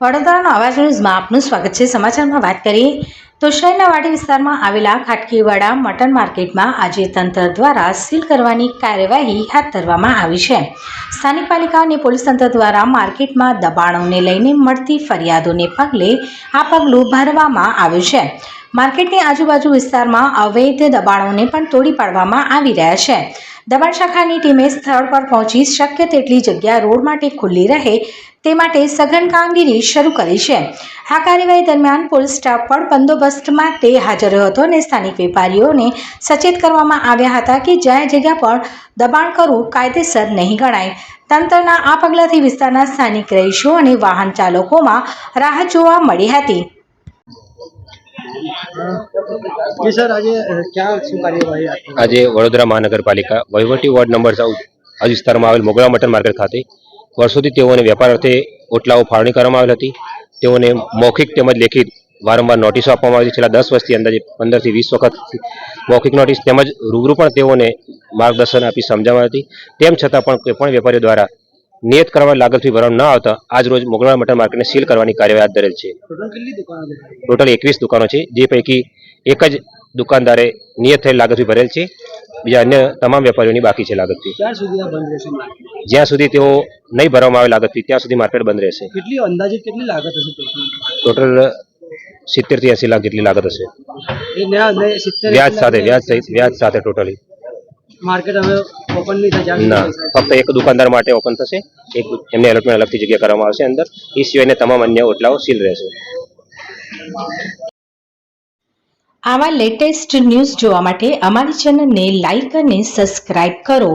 વડોદરાનો અવાજ ન્યૂઝમાં આપનું સ્વાગત છે. સમાચારમાં વાત કરીએ તો શહેરના વાડી વિસ્તારમાં આવેલા ખાટકીવાડા મટન માર્કેટમાં આજે તંત્ર દ્વારા સીલ કરવાની કાર્યવાહી હાથ ધરવામાં આવી છે. સ્થાનિક પાલિકા અને પોલીસ તંત્ર દ્વારા માર્કેટમાં દબાણોને લઈને મળતી ફરિયાદોને પગલે આ પગલું ભરવામાં આવ્યું છે. માર્કેટની આજુબાજુ વિસ્તારમાં અવૈધ દબાણોને પણ તોડી પાડવામાં આવી રહ્યા છે. દબાણ શાખાની ટીમે સ્થળ પર પહોંચી શક્ય તેટલી જગ્યા રોડ માટે ખુલ્લી રહે તે માટે સઘન કામગીરી શરૂ કરી છે. આ કાર્યવાહી દરમિયાન પોલીસ સ્ટાફ પણ બંદોબસ્ત માટે હાજર રહ્યો હતો અને સ્થાનિક વેપારીઓને સચેત કરવામાં આવ્યા હતા કે જ્યાં જગ્યા પર દબાણ કરવું કાયદેસર નહીં ગણાય. તંત્રના આ પગલાંથી વિસ્તારના સ્થાનિક રહીશો અને વાહન ચાલકોમાં રાહત જોવા મળી હતી? આજે વડોદરા મહાનગરપાલિકા વહીવટી વોર્ડ નંબર ચૌદ આ વિસ્તારમાં આવેલ મોગરા મટન માર્કેટ ખાતે વર્ષોથી તેઓને વેપાર અર્થે ઓટલાઓ ફાળવણી કરવામાં આવેલ હતી. તેઓને મૌખિક તેમજ લેખિત વારંવાર નોટિસો આપવામાં આવી હતી છેલ્લા દસ વર્ષથી અંદાજે પંદરથી વીસ વખત મૌખિક નોટિસ તેમજ રૂબરૂ પણ તેઓને માર્ગદર્શન આપી સમજાવવામાં હતી. તેમ છતાં પણ કોઈ પણ વેપારીઓ દ્વારા નિયત કરવા લાગત ફી ભરવામાં ન આવતા આજ રોજ મોગરા મટન માર્કેટને સીલ કરવાની કાર્યવાહી હાથ ધરેલ છે. ટોટલ છે? એકવીસ દુકાનો છે. જે પૈકી એક જ દુકાનદારે નિયત થયેલ લાગત ફી ભરેલ છે. બીજા અન્ય તમામ વેપારીઓની બાકી છે લાગત ફી ક્યાં સુધી આ બંધ રહેશે? માર્કેટ? જ્યાં સુધી તેઓ નહીં ભરવામાં આવે લાગત ફી ત્યાં સુધી માર્કેટ બંધ રહેશે. કેટલી અંદાજિત કેટલી લાગત હશે ટોટલ સિત્તેરથી એસી લાખ જેટલી લાગત હશે. વ્યાજ સાથે વ્યાજ સહિત વ્યાજ સાથે ટોટલી માર્કેટ હવે ઓપન નહીં થાય ના ફક્ત એક દુકાનદાર માટે ઓપન થશે. એક એમને એલોટમેન્ટ અલગથી જગ્યા કરવામાં આવશે અંદર. એ સિવાયને તમામ અન્ય ઓટલાઓ સીલ રહેશે. આવા લેટેસ્ટ ન્યૂઝ જોવા માટે અમારી ચેનલને લાઈક અને સબસ્ક્રાઇબ કરો.